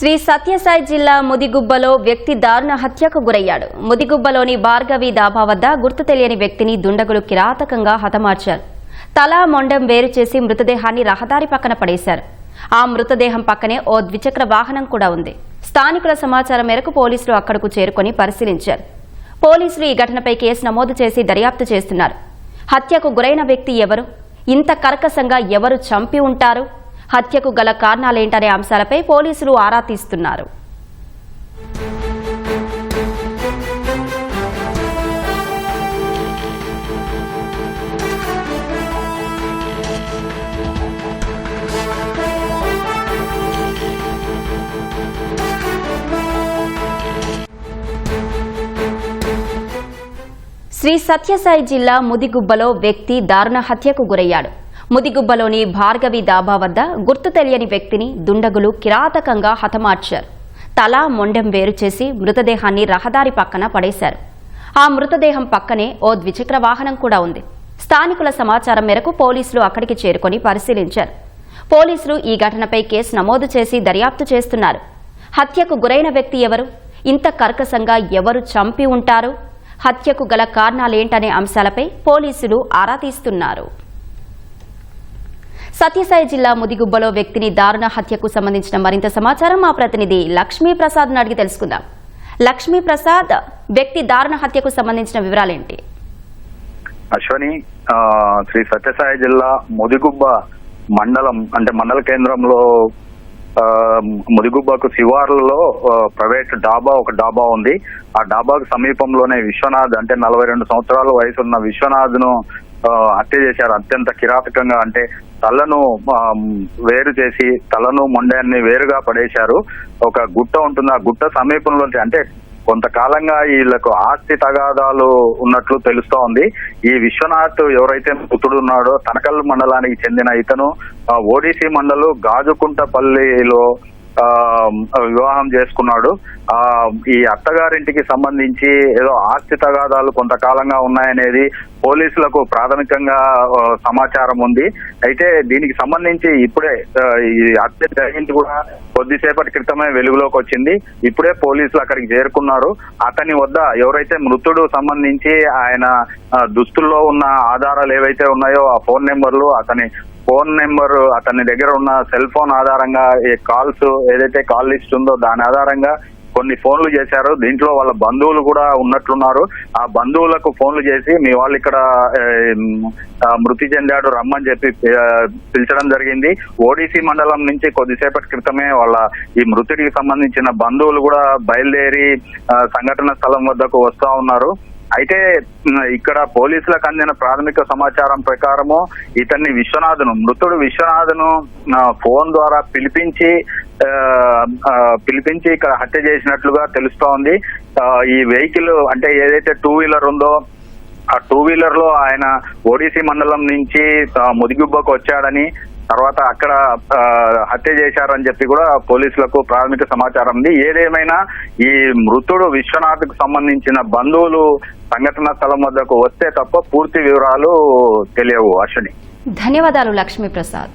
శ్రీ సత్యసాయి జిల్లా ముదిగుబ్బలో వ్యక్తి దారుణ హత్యకు గురయ్యాడు. ముదిగుబ్బలోని భార్గవి దాబా వద్ద గుర్తు తెలియని వ్యక్తిని దుండగులు కిరాతకంగా హతమార్చారు. తల మొండెం వేరు చేసి మృతదేహాన్ని రహదారి పక్కన పడేశారు. ఆ మృతదేహం పక్కనే ఓ ద్విచక్ర వాహనం కూడా ఉంది. స్థానికుల సమాచారం మేరకు పోలీసులు అక్కడకు చేరుకొని పరిశీలించారు. పోలీసులు ఈ ఘటనపై కేసు నమోదు చేసి దర్యాప్తు చేస్తున్నారు. హత్యకు గురైన వ్యక్తి ఎవరు? ఇంత కర్కశంగా ఎవరు చంపి ఉంటారు? హత్యకు గల కారణాలేంటనే అంశాలపై పోలీసులు ఆరా తీస్తున్నారు. శ్రీ సత్యసాయి జిల్లా ముదిగుబ్బలో వ్యక్తి దారుణ హత్యకు గురయ్యాడు. ముదిగుబ్బలోని భార్గవి దాబా వద్ద గుర్తు తెలియని వ్యక్తిని దుండగులు కిరాతకంగా హతమార్చారు. తల మొండెం వేరు చేసి మృతదేహాన్ని రహదారి పక్కన పడేశారు. ఆ మృతదేహం పక్కనే ఓ ద్విచక్ర వాహనం కూడా ఉంది. స్థానికుల సమాచారం మేరకు పోలీసులు అక్కడికి చేరుకొని పరిశీలించారు. పోలీసులు ఈ ఘటనపై కేసు నమోదు చేసి దర్యాప్తు చేస్తున్నారు. హత్యకు గురైన వ్యక్తి ఎవరు? ఇంత కర్కశంగా ఎవరు చంపి ఉంటారు? హత్యకు గల కారణాలేంటనే అంశాలపై పోలీసులు ఆరా తీస్తున్నారు. సత్యసాయి జిల్లా ముదిగుబ్బలో వ్యక్తిని దారుణ హత్యకు సంబంధించిన మరింత సమాచారం మా ప్రతినిధి లక్ష్మీ ప్రసాద్ అడిగి తెలుసుకుందాం. లక్ష్మీ ప్రసాద్ వ్యక్తి దారుణ హత్యకు సంబంధించిన వివరాలేంటి? అశ్వని శ్రీ సత్యసాయి జిల్లా ముదిగుబ్బ మండలం అంటే మండల కేంద్రంలో ముదిగుబ్బకు శివార్లలో ప్రైవేట్ డాబా ఒక డాబా ఉంది. ఆ డాబాకు సమీపంలోనే విశ్వనాథ్ అంటే నలభై రెండు సంవత్సరాల వయసు ఉన్న విశ్వనాథ్ను హత్య చేశారు. అత్యంత కిరాతకంగా అంటే తలను వేరు చేసి తలను మొండాన్ని వేరుగా పడేశారు. ఒక గుట్ట ఉంటుంది. ఆ గుట్ట సమీపంలో అంటే కొంతకాలంగా వీళ్ళకు ఆస్తి తగాదాలు ఉన్నట్లు తెలుస్తా ఉంది ఈ విశ్వనాథ్ ఎవరైతే మృతుడు ఉన్నాడో తనకల్ మండలానికి చెందిన ఇతను ఓడిసి మండలు గాజుకుంటపల్లిలో వివాహం చేసుకున్నాడు. ఆ ఈ అత్తగారింటికి సంబంధించి ఏదో ఆస్తి తగాదాలు కొంతకాలంగా ఉన్నాయనేది పోలీసులకు ప్రాథమికంగా సమాచారం ఉంది. అయితే దీనికి సంబంధించి ఇప్పుడే ఈ హత్య జరిగింది కూడా కొద్దిసేపటి క్రితమే వెలుగులోకి వచ్చింది. ఇప్పుడే పోలీసులు అక్కడికి చేరుకున్నారు. అతని వద్ద ఎవరైతే మృతుడు సంబంధించి ఆయన దుస్తుల్లో ఉన్న ఆధారాలు ఏవైతే ఉన్నాయో ఆ ఫోన్ నెంబర్లు అతని ఫోన్ నెంబర్ అతని దగ్గర ఉన్న సెల్ ఫోన్ ఆధారంగా ఈ కాల్స్ ఏదైతే కాల్ లిస్ట్ ఉందో దాని ఆధారంగా కొన్ని ఫోన్లు చేశారు. దీంట్లో వాళ్ళ బంధువులు కూడా ఉన్నట్లున్నారు. ఆ బంధువులకు ఫోన్లు చేసి మీ వాళ్ళు ఇక్కడ మృతి చెందాడు రమ్మని చెప్పి పిలిచడం జరిగింది. ఓడిసి మండలం నుంచి కొద్దిసేపటి క్రితమే వాళ్ళ ఈ మృతుడికి సంబంధించిన బంధువులు కూడా బయలుదేరి సంఘటన స్థలం వద్దకు వస్తా ఉన్నారు. అయితే ఇక్కడ పోలీసులకు అందిన ప్రాథమిక సమాచారం ప్రకారము ఇతన్ని విశ్వనాథను మృతుడు విశ్వనాథను ఫోన్ ద్వారా పిలిపించి పిలిపించి ఇక్కడ హత్య చేసినట్లుగా తెలుస్తోంది. ఈ వెహికల్ అంటే ఏదైతే టూ వీలర్ ఉందో ఆ టూ వీలర్లో ఆయన ఓడిసి మండలం నుంచి ముదిగుబ్బకు వచ్చాడని తర్వాత అక్కడ హత్య చేశారని చెప్పి కూడా పోలీసులకు ప్రాథమిక సమాచారం ఉంది. ఏదేమైనా ఈ మృతుడు విశ్వనాథ్కు సంబంధించిన బంధువులు సంఘటన స్థలం వద్దకు వస్తే తప్ప పూర్తి వివరాలు తెలియవు అశ్విని. ధన్యవాదాలు లక్ష్మీ ప్రసాద్